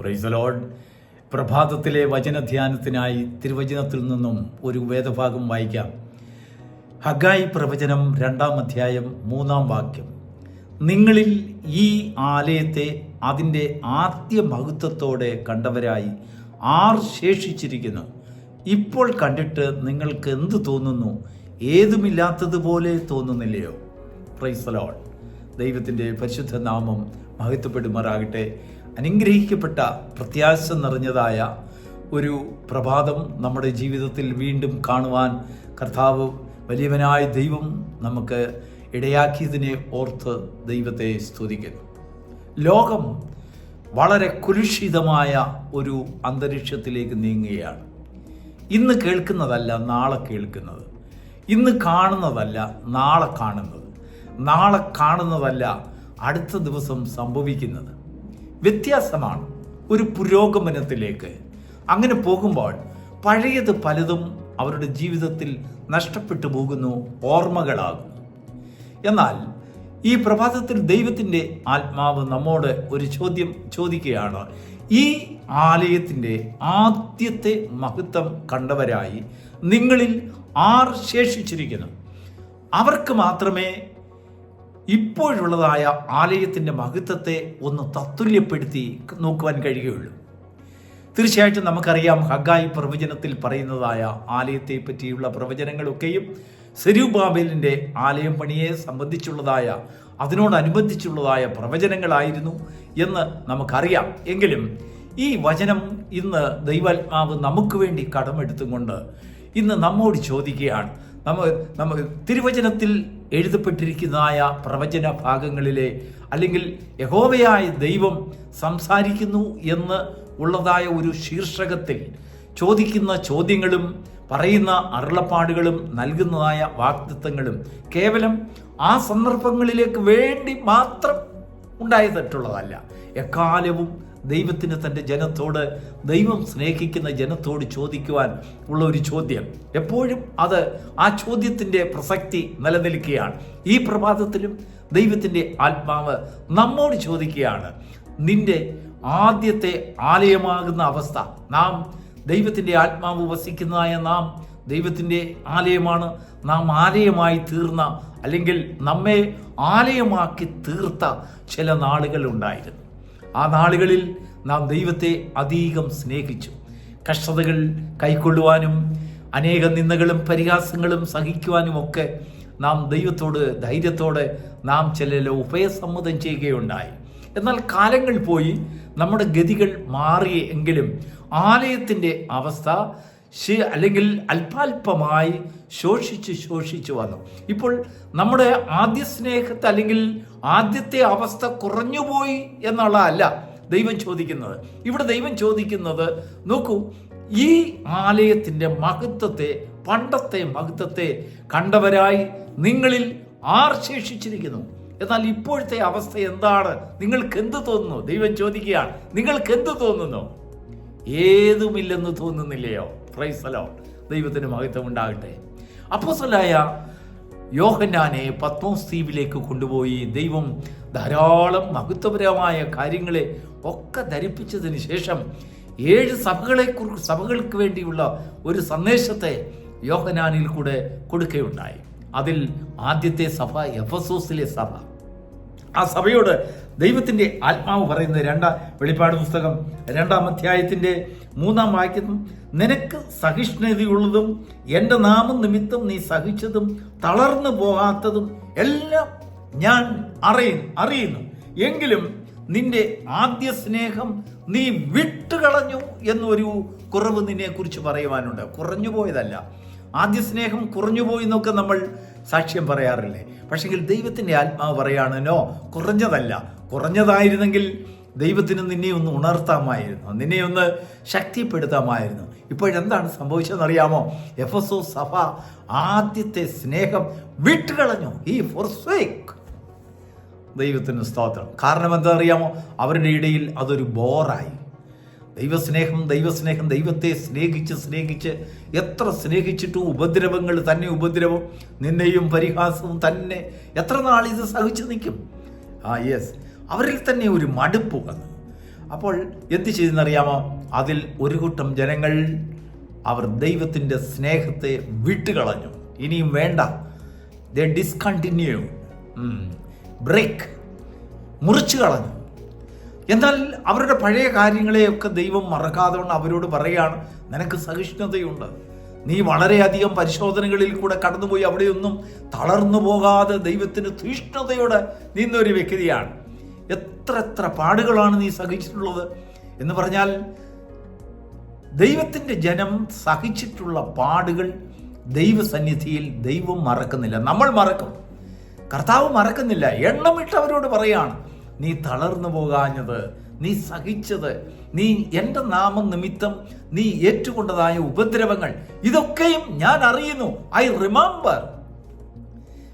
പ്രൈസലോഡ് പ്രഭാതത്തിലെ വചനധ്യാനത്തിനായി തിരുവചനത്തിൽ നിന്നും ഒരു വേദഭാഗം വായിക്കാം. ഹഗായി പ്രവചനം രണ്ടാം അധ്യായം മൂന്നാം വാക്യം. നിങ്ങളിൽ ഈ ആലയത്തെ അതിന്റെ ആദ്യ മഹത്വത്തോടെ കണ്ടവരായി ആർ ശേഷിച്ചിരിക്കുന്നു. ഇപ്പോൾ കണ്ടിട്ട് നിങ്ങൾക്ക് എന്ത് തോന്നുന്നു? ഏതുമില്ലാത്തതുപോലെ തോന്നുന്നില്ലയോ? പ്രൈസ് ലോഡ് ദൈവത്തിന്റെ പരിശുദ്ധ നാമം മഹത്വപ്പെടുമാറാകട്ടെ. അനുഗ്രഹിക്കപ്പെട്ട പ്രത്യാശ നിറഞ്ഞതായ ഒരു പ്രഭാതം നമ്മുടെ ജീവിതത്തിൽ വീണ്ടും കാണുവാൻ കർത്താവ് വലിയവനായ ദൈവം നമുക്ക് ഇടയാക്കിയതിനെ ഓർത്ത് ദൈവത്തെ സ്തുതിക്കുന്നു. ലോകം വളരെ കുലുഷിതമായ ഒരു അന്തരീക്ഷത്തിലേക്ക് നീങ്ങുകയാണ്. ഇന്ന് കേൾക്കുന്നതല്ല നാളെ കേൾക്കുന്നത്. ഇന്ന് കാണുന്നതല്ല നാളെ കാണുന്നത്. നാളെ കാണുന്നതല്ല അടുത്ത ദിവസം സംഭവിക്കുന്നത്. വ്യത്യാസമാണ് ഒരു പുരോഗമനത്തിലേക്ക്. അങ്ങനെ പോകുമ്പോൾ പഴയത് പലതും അവരുടെ ജീവിതത്തിൽ നഷ്ടപ്പെട്ടു പോകുന്നു ഓർമ്മകളാകും. എന്നാൽ ഈ പ്രഭാതത്തിൽ ദൈവത്തിന്റെ ആത്മാവ് നമ്മോട് ഒരു ചോദ്യം ചോദിക്കുകയാണ്. ഈ ആലയത്തിന്റെ ആദ്യത്തെ മഹത്വം കണ്ടവരായി നിങ്ങളിൽ ആർ ശേഷിച്ചിരിക്കുന്നു? അവർക്ക് മാത്രമേ ഇപ്പോഴുള്ളതായ ആലയത്തിന്റെ മഹത്വത്തെ ഒന്ന് തത്തുല്യപ്പെടുത്തി നോക്കുവാൻ കഴിയുകയുള്ളൂ. തീർച്ചയായിട്ടും നമുക്കറിയാം ഹഗായി പ്രവചനത്തിൽ പറയുന്നതായ ആലയത്തെ പറ്റിയുള്ള പ്രവചനങ്ങളൊക്കെയും സെരൂബാബേലിന്റെ ആലയം പണിയെ സംബന്ധിച്ചുള്ളതായ അതിനോടനുബന്ധിച്ചുള്ളതായ പ്രവചനങ്ങളായിരുന്നു എന്ന് നമുക്കറിയാം. എങ്കിലും ഈ വചനം ഇന്ന് ദൈവാത്മാവ് നമുക്ക് വേണ്ടി കടമെടുത്തുകൊണ്ട് ഇന്ന് നമ്മോട് ചോദിക്കുകയാണ്. നമ്മ നമ്മ തിരുവചനത്തിൽ എഴുതപ്പെട്ടിരിക്കുന്നതായ പ്രവചന ഭാഗങ്ങളിലെ അല്ലെങ്കിൽ യഹോവയായ ദൈവം സംസാരിക്കുന്നു എന്ന് ഉള്ളതായ ഒരു ശീർഷകത്തിൽ ചോദിക്കുന്ന ചോദ്യങ്ങളും പറയുന്ന അരുളപ്പാടുകളും നൽകുന്നതായ വാക്തത്വങ്ങളും കേവലം ആ സന്ദർഭങ്ങളിലേക്ക് വേണ്ടി മാത്രം ഉണ്ടായതായിട്ടുള്ളതല്ല. എക്കാലവും ദൈവത്തിന് തന്റെ ജനത്തോട് ദൈവം സ്നേഹിക്കുന്ന ജനത്തോട് ചോദിക്കുവാൻ ഉള്ള ഒരു ചോദ്യം. എപ്പോഴും അത് ആ ചോദ്യത്തിന്റെ പ്രസക്തി നിലനിൽക്കുകയാണ്. ഈ പ്രഭാതത്തിലും ദൈവത്തിന്റെ ആത്മാവ് നമ്മോട് ചോദിക്കുകയാണ് നിന്റെ ആദ്യത്തെ ആലയമാകുന്ന അവസ്ഥ നാം ദൈവത്തിന്റെ ആത്മാവ് വസിക്കുന്നതായ നാം ദൈവത്തിന്റെ ആലയമാണ് നാം ആലയമായി തീർന്ന അല്ലെങ്കിൽ നമ്മെ ആലയമാക്കി തീർത്ത ചില നാളുകൾ ഉണ്ടായിരുന്നു. ആ നാളുകളിൽ നാം ദൈവത്തെ അധികം സ്നേഹിച്ചു. കഷ്ടതകൾ കൈക്കൊള്ളുവാനും അനേക നിന്ദകളും പരിഹാസങ്ങളും സഹിക്കുവാനും ഒക്കെ നാം ദൈവത്തോട് ധൈര്യത്തോടെ നാം ചില ഉഭയസമ്മതം ചെയ്യുകയുണ്ടായി. എന്നാൽ കാലങ്ങൾ പോയി നമ്മുടെ ഗതികൾ മാറിയെങ്കിലും ആലയത്തിന്റെ അവസ്ഥ ശ- അല്ലെങ്കിൽ അല്പാൽപമായി ശോഷിച്ച് ശോഷിച്ച് വന്നു. ഇപ്പോൾ നമ്മുടെ ആദ്യ സ്നേഹത്തെ അല്ലെങ്കിൽ ആദ്യത്തെ അവസ്ഥ കുറഞ്ഞുപോയി എന്നുള്ളതല്ല ദൈവം ചോദിക്കുന്നത്. ഇവിടെ ദൈവം ചോദിക്കുന്നത് നോക്കൂ ഈ ആലയത്തിന്റെ മഹത്വത്തെ പണ്ടത്തെ മഹത്വത്തെ കണ്ടവരായി നിങ്ങളിൽ ആർ ശേഷിച്ചിരിക്കുന്നു? എന്നാൽ ഇപ്പോഴത്തെ അവസ്ഥ എന്താണ്? നിങ്ങൾക്ക് എന്ത് തോന്നുന്നു? ദൈവം ചോദിക്കുകയാണ് നിങ്ങൾക്ക് എന്ത് തോന്നുന്നു? ഏതുമില്ലെന്ന് തോന്നുന്നില്ലയോ? പ്രൈസലോ ദൈവത്തിന് മഹത്വം ഉണ്ടാകട്ടെ. അപ്പോസലായ യോഹന്നാനെ പത്മോസ് ദ്വീപിലേക്ക് കൊണ്ടുപോയി ദൈവം ധാരാളം മഹത്വപരമായ കാര്യങ്ങളെ ഒക്കെ ധരിപ്പിച്ചതിന് ശേഷം ഏഴ് സഭകളെ സഭകൾക്ക് വേണ്ടിയുള്ള ഒരു സന്ദേശത്തെ യോഹനാനിൽ കൂടെ കൊടുക്കുകയുണ്ടായി. അതിൽ ആദ്യത്തെ സഭ എഫസോസിലെ സഭ. ആ സഭയോട് ദൈവത്തിന്റെ ആത്മാവ് പറയുന്നത് രണ്ടാം വെളിപ്പാട് പുസ്തകം രണ്ടാം അധ്യായത്തിന്റെ മൂന്നാം വാക്യം നിനക്ക് സഹിഷ്ണുതയുള്ളതും എന്റെ നാമം നിമിത്തം നീ സഹിച്ചതും തളർന്നു പോകാത്തതും എല്ലാം ഞാൻ അറിയുന്നു അറിയുന്നു. എങ്കിലും നിന്റെ ആദ്യ സ്നേഹം നീ വിട്ടുകളഞ്ഞു എന്നൊരു കുറവ് നിന്നെ കുറിച്ച് പറയുവാനുണ്ട്. കുറഞ്ഞു പോയതല്ല. ആദ്യ സ്നേഹം കുറഞ്ഞു പോയി എന്നൊക്കെ നമ്മൾ സാക്ഷ്യം പറയാറില്ലേ? പക്ഷെങ്കിൽ ദൈവത്തിന്റെ ആത്മാവ് പറയാണ് നോ കുറഞ്ഞതല്ല. കുറഞ്ഞതായിരുന്നെങ്കിൽ ദൈവത്തിന് നിന്നെ ഒന്ന് ഉണർത്താമായിരുന്നു. നിന്നെ ഒന്ന് ശക്തിപ്പെടുത്താമായിരുന്നു. ഇപ്പോഴെന്താണ് സംഭവിച്ചതെന്നറിയാമോ? എഫ് എസ് ഒ സഭ ആദ്യത്തെ സ്നേഹം വിട്ടുകളഞ്ഞു. ഈ ഫോർസ്വേക്ക് ദൈവത്തിന് സ്തോത്രം. കാരണം എന്താ അറിയാമോ അവരുടെ ഇടയിൽ അതൊരു ബോറായി. ദൈവസ്നേഹം ദൈവസ്നേഹം ദൈവത്തെ സ്നേഹിച്ച് സ്നേഹിച്ച് എത്ര സ്നേഹിച്ചിട്ടും ഉപദ്രവങ്ങൾ തന്നെ ഉപദ്രവം നിന്നെയും പരിഹാസവും തന്നെ. എത്ര നാൾ ഇത് സഹിച്ചു നിൽക്കും? ആ യെസ് അവരിൽ തന്നെ ഒരു മടുപ്പ് വന്നു. അപ്പോൾ എന്ത് ചെയ്തെന്നറിയാമോ? അതിൽ ഒരു കൂട്ടം ജനങ്ങൾ അവർ ദൈവത്തിന്റെ സ്നേഹത്തെ വിട്ടുകളഞ്ഞു. ഇനിയും വേണ്ട. ദ ഡിസ്കണ്ടിന്യൂ ബ്രേക്ക് മുറിച്ചു കളഞ്ഞു. എന്നാൽ അവരുടെ പഴയ കാര്യങ്ങളെയൊക്കെ ദൈവം മറക്കാതെ കൊണ്ട് അവരോട് പറയുകയാണ് നിനക്ക് സഹിഷ്ണുതയുണ്ട്. നീ വളരെയധികം പരിശോധനകളിൽ കൂടെ കടന്നുപോയി അവിടെയൊന്നും തളർന്നു പോകാതെ ദൈവത്തിന് തീഷ്ണതയോടെ നിന്നൊരു വ്യക്തിയാണ്. എത്ര എത്ര പാടുകളാണ് നീ സഹിച്ചിട്ടുള്ളത് എന്ന് പറഞ്ഞാൽ ദൈവത്തിന്റെ ജനം സഹിച്ചിട്ടുള്ള പാടുകൾ ദൈവസന്നിധിയിൽ ദൈവം മറക്കുന്നില്ല. നമ്മൾ മറക്കും. കർത്താവ് മറക്കുന്നില്ല. എണ്ണമിട്ടവരോട് പറയാണ് നീ തളർന്നു പോകാഞ്ഞത് നീ സഹിച്ചത് നീ എന്റെ നാമം നിമിത്തം നീ ഏറ്റുകൊണ്ടതായ ഉപദ്രവങ്ങൾ ഇതൊക്കെയും ഞാൻ അറിയുന്നു. I remember.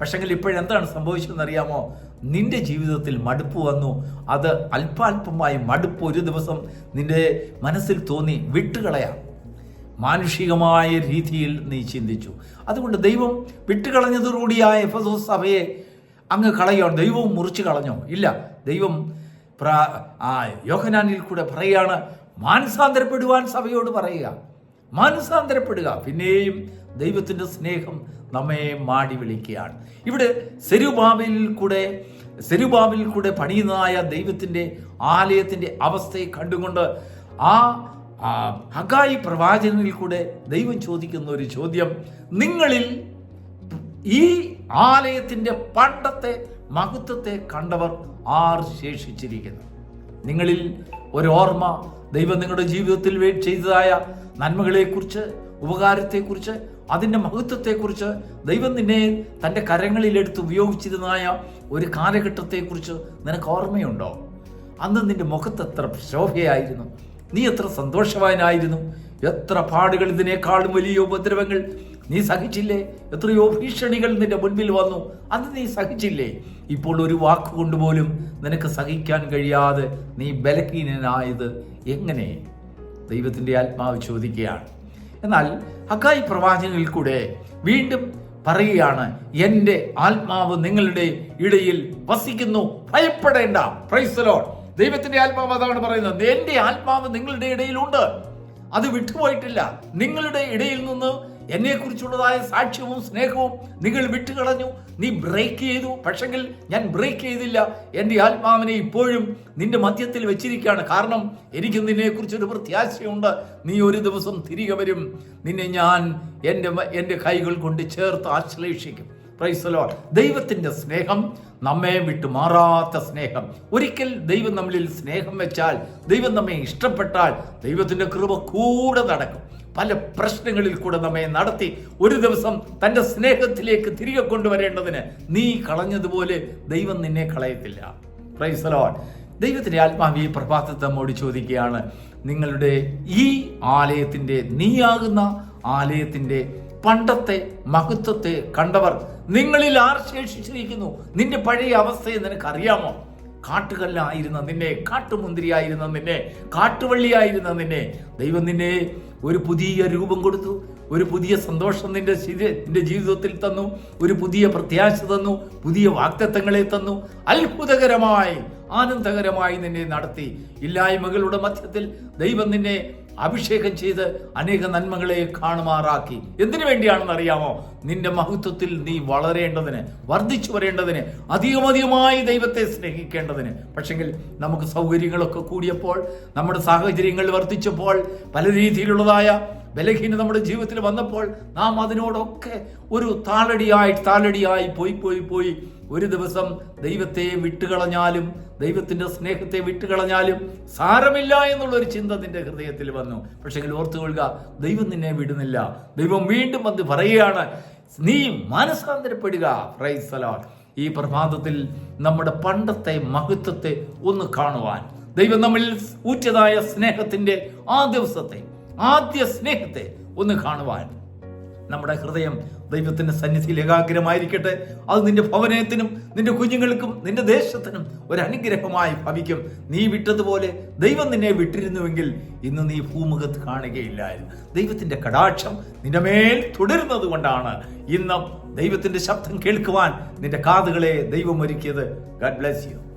പക്ഷെങ്കിൽ ഇപ്പോഴെന്താണ് സംഭവിച്ചതെന്ന് അറിയാമോ നിന്റെ ജീവിതത്തിൽ മടുപ്പ് വന്നു. അത് അല്പാൽപമായി മടുപ്പ് ഒരു ദിവസം നിന്റെ മനസ്സിൽ തോന്നി വിട്ടുകളയാം. മാനുഷികമായ രീതിയിൽ നീ ചിന്തിച്ചു. അതുകൊണ്ട് ദൈവം വിട്ടുകളഞ്ഞതോടുകൂടിയായ എഫസോസ് സഭയെ അങ്ങ് കളയോ ദൈവവും മുറിച്ചു കളഞ്ഞോ? ഇല്ല. ദൈവം ആ യോഹനാനിൽ കൂടെ പറയുകയാണ് മാനസാന്തരപ്പെടുവാൻ സഭയോട് പറയുക. മാനസാന്തരപ്പെടുക. പിന്നെയും ദൈവത്തിന്റെ സ്നേഹം നമ്മെ മാടി വിളിക്കുകയാണ്. ഇവിടെ സെരുബാബിൽ കൂടെ സെരുബാബിൽ കൂടെ പണിയുന്നതായ ദൈവത്തിന്റെ ആലയത്തിന്റെ അവസ്ഥയെ കണ്ടുകൊണ്ട് ആ ഹഗായി പ്രവാചകനിൽ കൂടെ ദൈവം ചോദിക്കുന്ന ഒരു ചോദ്യം. നിങ്ങളിൽ ഈ ആലയത്തിന്റെ പണ്ടത്തെ മഹത്വത്തെ കണ്ടവർ ആർ ശേഷിച്ചിരിക്കുന്നു? നിങ്ങളിൽ ഒരു ഓർമ്മ ദൈവം നിങ്ങളുടെ ജീവിതത്തിൽ ചെയ്തതായ നന്മകളെക്കുറിച്ച് ഉപകാരത്തെക്കുറിച്ച് അതിന്റെ മഹത്വത്തെക്കുറിച്ച് ദൈവം നിന്നെ തന്റെ കരങ്ങളിലെടുത്ത് ഉപയോഗിച്ചിരുന്നതായ ഒരു കാലഘട്ടത്തെക്കുറിച്ച് നിനക്ക് ഓർമ്മയുണ്ടോ? അന്ന് നിന്റെ മുഖത്ത് എത്ര ശോഭയായിരുന്നു. നീ എത്ര സന്തോഷവാനായിരുന്നു. എത്ര പാടുകൾ ഇതിനേക്കാളും വലിയ ഉപദ്രവങ്ങൾ നീ സഹിച്ചില്ലേ? എത്രയോ ഭീഷണികൾ നിന്റെ മുൻപിൽ വന്നു. അത് നീ സഹിച്ചില്ലേ? ഇപ്പോൾ ഒരു വാക്കുകൊണ്ട് പോലും നിനക്ക് സഹിക്കാൻ കഴിയാതെ നീ ബലഹീനനായത് എങ്ങനെ? ദൈവത്തിന്റെ ആത്മാവ് ചോദിക്കുകയാണ്. എന്നാൽ ഹക്കായി പ്രവാചകനിൽ കൂടെ വീണ്ടും പറയുകയാണ് എന്റെ ആത്മാവ് നിങ്ങളുടെ ഇടയിൽ വസിക്കുന്നു. ഭയപ്പെടേണ്ട. പ്രൈസലോ ദൈവത്തിന്റെ ആത്മാവ് അതാണ് പറയുന്നത് എന്റെ ആത്മാവ് നിങ്ങളുടെ ഇടയിലുണ്ട്. അത് വിട്ടുപോയിട്ടില്ല. നിങ്ങളുടെ ഇടയിൽ നിന്ന് എന്നെക്കുറിച്ചുള്ളതായ സാക്ഷ്യവും സ്നേഹവും നിങ്ങൾ വിട്ടുകളഞ്ഞു. നീ ബ്രേക്ക് ചെയ്തു. പക്ഷെങ്കിൽ ഞാൻ ബ്രേക്ക് ചെയ്തില്ല. എന്റെ ആത്മാവിനെ ഇപ്പോഴും നിന്റെ മധ്യത്തിൽ വെച്ചിരിക്കുകയാണ്. കാരണം എനിക്ക് നിന്നെക്കുറിച്ചൊരു പ്രത്യാശയുണ്ട്. നീ ഒരു ദിവസം തിരികെ വരും. നിന്നെ ഞാൻ എന്റെ എന്റെ കൈകൾ കൊണ്ട് ചേർത്ത് ആശ്ലേഷിക്കും. പ്രൈസലോ ദൈവത്തിന്റെ സ്നേഹം നമ്മെ വിട്ടു മാറാത്ത സ്നേഹം. ഒരിക്കൽ ദൈവം നമ്മളിൽ സ്നേഹം വെച്ചാൽ ദൈവം നമ്മെ ഇഷ്ടപ്പെട്ടാൽ ദൈവത്തിന്റെ കൃപ കൂടെ നടക്കും. പല പ്രശ്നങ്ങളിൽ കൂടെ നമ്മെ നടത്തി ഒരു ദിവസം തന്റെ സ്നേഹത്തിലേക്ക് തിരികെ കൊണ്ടുവരേണ്ടതിന് നീ കളഞ്ഞതുപോലെ ദൈവം നിന്നെ കളയത്തില്ല. പ്രൈസലോൺ ദൈവത്തിന്റെ ആത്മാവ് ഈ പ്രഭാതത്തെ നമ്മോട് ചോദിക്കുകയാണ് നിങ്ങളുടെ ഈ ആലയത്തിന്റെ നീയാകുന്ന ആലയത്തിന്റെ പണ്ടത്തെ മഹത്വത്തെ കണ്ടവർ നിങ്ങളിൽ ആർ ശേഷിച്ചിരിക്കുന്നു? നിന്റെ പഴയ അവസ്ഥയെ നിനക്ക് അറിയാമോ കാട്ടുകല്ലായിരുന്ന നിന്നെ കാട്ടുമുന്തിരിയായിരുന്ന നിന്നെ കാട്ടുവള്ളിയായിരുന്ന നിന്നെ. ദൈവം നിന്നെ ഒരു പുതിയ രൂപം കൊടുത്തു ഒരു പുതിയ സന്തോഷം നിന്റെ നിന്റെ ജീവിതത്തിൽ തന്നു ഒരു പുതിയ പ്രത്യാശ തന്നു പുതിയ വാക്തത്വങ്ങളെ തന്നു. അത്ഭുതകരമായി ആനന്ദകരമായി നിന്നെ നടത്തി. ഇല്ലായ്മകളുടെ മധ്യത്തിൽ ദൈവം നിന്നെ അഭിഷേകം ചെയ്ത് അനേക നന്മകളെ കാണുമാറാക്കി. എന്തിനു വേണ്ടിയാണെന്ന് അറിയാമോ? നിന്റെ മഹത്വത്തിൽ നീ വളരേണ്ടതിന് വർദ്ധിച്ചു വരേണ്ടതിന് അധികമധികമായി ദൈവത്തെ സ്നേഹിക്കേണ്ടതിന്. പക്ഷെങ്കിൽ നമുക്ക് സൗകര്യങ്ങളൊക്കെ കൂടിയപ്പോൾ നമ്മുടെ സാഹചര്യങ്ങൾ വർദ്ധിച്ചപ്പോൾ പല രീതിയിലുള്ളതായ ബലഹീന നമ്മുടെ ജീവിതത്തിൽ വന്നപ്പോൾ നാം അതിനോടൊക്കെ ഒരു താളടിയായി താളടിയായി പോയി പോയി പോയി ഒരു ദിവസം ദൈവത്തെ വിട്ടുകളഞ്ഞാലും ദൈവത്തിന്റെ സ്നേഹത്തെ വിട്ടുകളഞ്ഞാലും സാരമില്ല എന്നുള്ള ഒരു ചിന്ത നിന്റെ ഹൃദയത്തിൽ വന്നു. പക്ഷേ ഓർത്തുകൊള്ളുക ദൈവം നിന്നെ വിടുന്നില്ല. ദൈവം വീണ്ടും വന്ന് പറയുകയാണ് നീ മാനസാന്തരപ്പെടുക. പ്രൈസ് അലോൺ ഈ പ്രഭാതത്തിൽ നമ്മുടെ പണ്ടത്തെ മഹത്വത്തെ ഒന്ന് കാണുവാൻ. ദൈവം നമ്മളിൽ ഊറ്റതായ സ്നേഹത്തിന്റെ ആ ദിവസത്തെ ആദ്യ സ്നേഹത്തെ ഒന്ന് കാണുവാൻ. നമ്മുടെ ഹൃദയം ദൈവത്തിന്റെ സന്നിധിയിൽ ഏകാഗ്രമായിരിക്കട്ടെ. അത് നിന്റെ ഭവനത്തിനും നിന്റെ കുഞ്ഞുങ്ങൾക്കും നിന്റെ ദേശത്തിനും ഒരു അനുഗ്രഹമായി ഭവിക്കും. നീ വിട്ടതുപോലെ ദൈവം നിന്നെ വിട്ടിരുന്നുവെങ്കിൽ ഇന്ന് നീ ഭൂമുഖത്ത് കാണുകയില്ലായിരുന്നു. ദൈവത്തിന്റെ കടാക്ഷം നിന്റെ മേൽ തുടരുന്നത് കൊണ്ടാണ് ഇന്നും ദൈവത്തിന്റെ ശബ്ദം കേൾക്കുവാൻ നിന്റെ കാതുകളെ ദൈവം ഒരുക്കിയത്. Garh bless you